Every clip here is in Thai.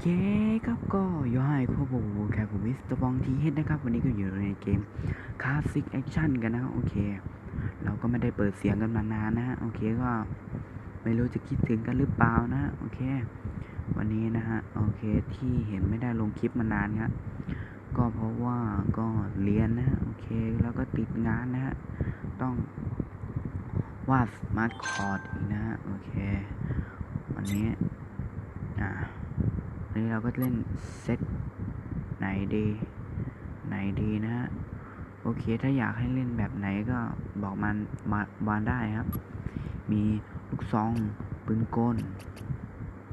เคครับก็ย้อนให้ครอบครัวแคปวิสตบองทีเฮดนะครับ วันนี้ก็อยู่ในเกมคลาสสิกแอคชั่นกันนะ โอเค เราก็ไม่ได้เปิดเสียงกันมานานนะฮะโอเคก็ไม่รู้จะคิดถึงกันหรือเปล่านะ โอเค วันนี้นะฮะ โอเคที่เห็นไม่ได้ลงคลิปมานานครับก็เพราะว่าก็เรียนนะ โอเค แล้วก็ติดงานนะฮะ ต้องวาดสมาร์ทคอร์ดอีกนะฮะโอเค วันนี้ อ่า วันนี้เราก็เล่นเซตไหนดี ไหนดีนะฮะ โอเค ถ้าอยากให้เล่นแบบไหนก็บอกมันมาบานได้ครับ มีลูกซอง ปืนกล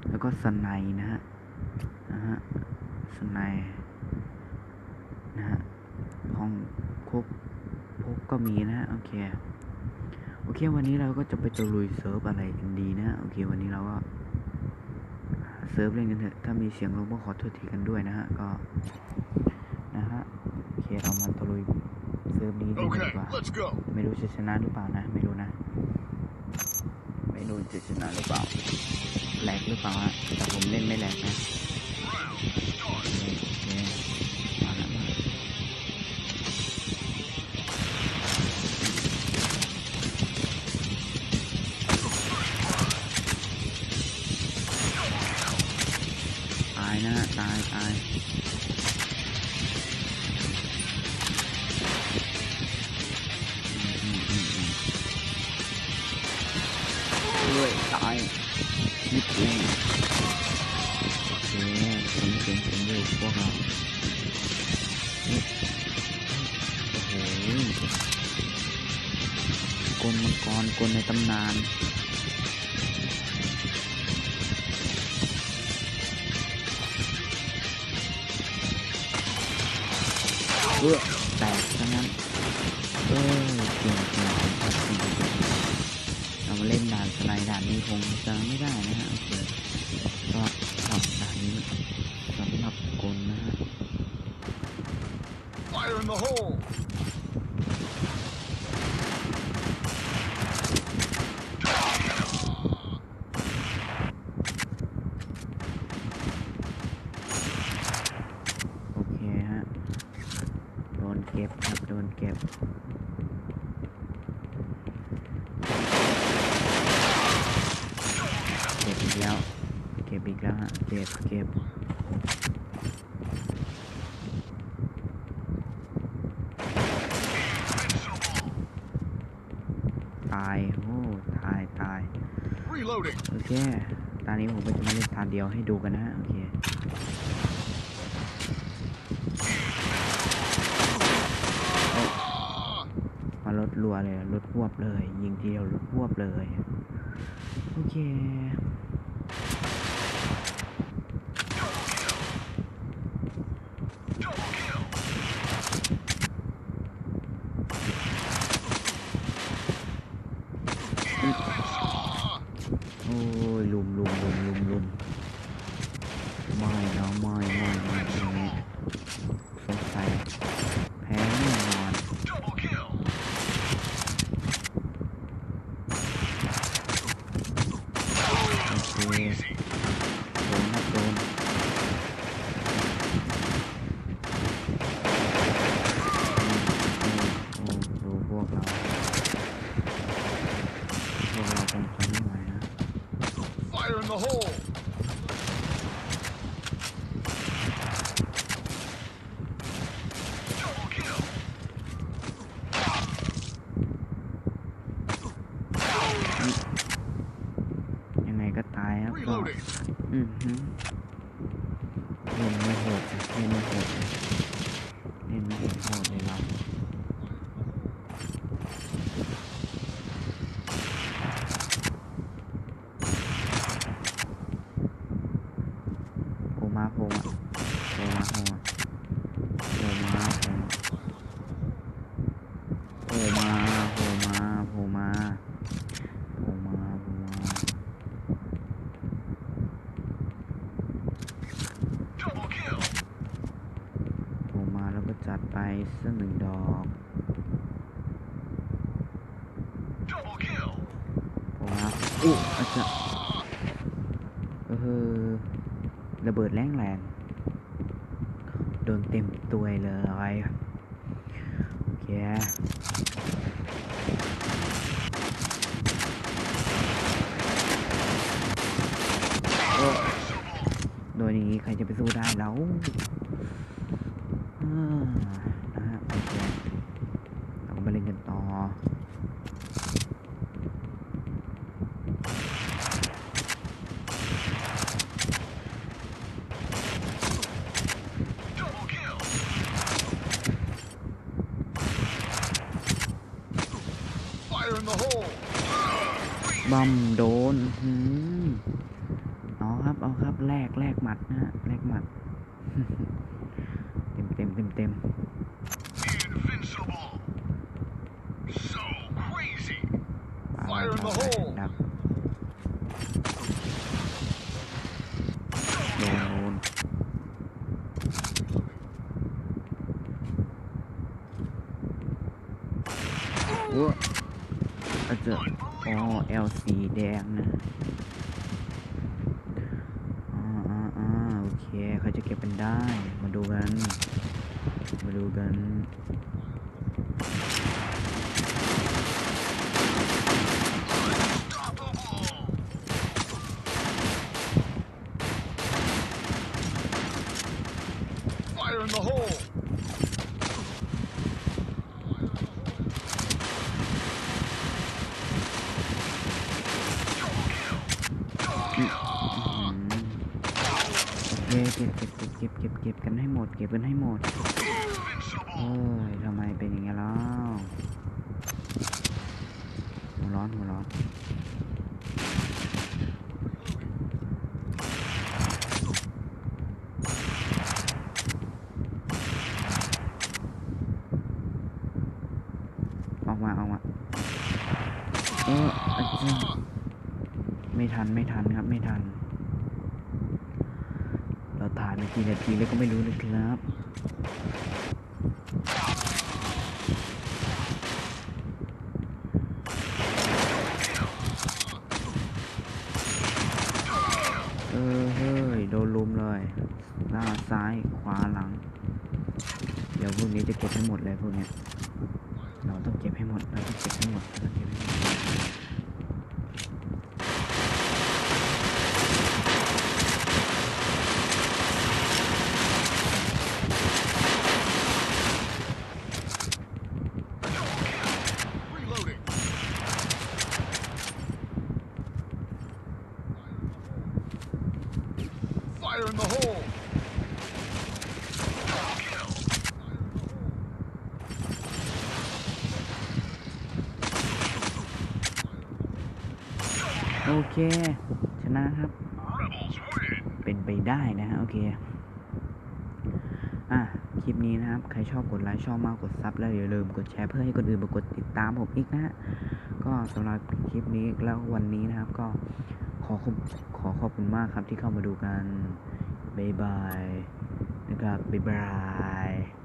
แล้วก็สไนนะฮะ นะฮะ สไนนะฮะห้องคบพกก็มีนะฮะ โอเคโอเค วันนี้เราก็จะไปตะลุยเซิร์ฟอะไรกันดีนะ โอเค วันนี้เราก็ เซิร์ฟเล่นกันเถอะ ถ้ามีเสียงลงก็ขอโทษทีกันด้วยนะฮะ ก็ นะฮะ โอเค เรามาตะลุยเซิร์ฟนี้ดี Okay, กว่า let's go. ไม่รู้จะชนะหรือเปล่านะ ไม่รู้นะ ไม่รู้จะชนะหรือเปล่า แหลกหรือเปล่าฮะแต่ผมเล่นไม่แหลกนะ ด้วยตายนิดเดียวโอเคเสียงเสียงเสียงอยู่พวกเราโอ้โหกลมังกรกลในตำนานเออ คงจะไม่ได้นะฮะโอเคก็สำหรับด่านนี้สำหรับกลนะฮะ Fire in the hole. โอเคฮะโดนเก็บครับโดนเก็บเก็บอีกแล้วเก็บ อีกแล้วฮะ เก็บ เก็บตาย โอ้ตาย ตาย Reloading. โอเค ตอนนี้ผมก็จะมาเล่นทานเดียวให้ดูกันนะฮะ โอเคเอ้ยมารถรัวเลยรถพวบเลย ยิงทีเดียวรถพวบเลย โอเค Mm-hmm. ไปสักหนึ่งดอก Double kill. โผล่มาอู้อาจจะเออระเบิดแรงแรงๆโดนเต็มตัวเลยโอเคโอ้โดนอย่างนี้ใครจะไปสู้ได้แล้วอ่า นะฮะโอเคเราก็มาเล่นกันต่อบอมโดนอื้อหือเอาครับ เอาครับ แลกแลกหมัดนะฮะ แลกหมัด Tem, tem, tem. Fire in Luôn. Ủa. Ở giữa. Oh, LC đen nè. เขาจะเก็บเป็นได้ มาดูกัน มาดูกัน เคเก็บเก็บเก็บเก็บเก็บเก็บกันให้หมด เก็บกันให้หมดเอ้ยทำไมเป็นอย่างนี้แล้วหัวร้อนหัวร้อนออกมาออกมาเออไม่ทันไม่ทันครับไม่ทัน เราถ่ายไปกี่นาทีแล้วก็ไม่รู้เลยครับเออเฮ้ยโดนลุมเลยหน้าซ้ายขวาหลัง เดี๋ยวพวกนี้จะเก็บให้หมดเลยพวกเนี้ยเราต้องเก็บให้หมดเราต้องเก็บให้หมดเราต้องเก็บให้หมด โอเค ชนะครับ เป็นไปได้นะฮะ โอเค อะ คลิปนี้นะครับ ใครชอบกดไลค์ชอบมากกดซับแล้วอย่าลืมกดแชร์เพื่อให้คนอื่นมากดติดตามผมอีกนะฮะ ก็สำหรับคลิปนี้แล้ววันนี้นะครับ ก็ขอขอบขอขอบคุณมากครับที่เข้ามาดูกันบ๊ายบายนะครับบ๊ายบาย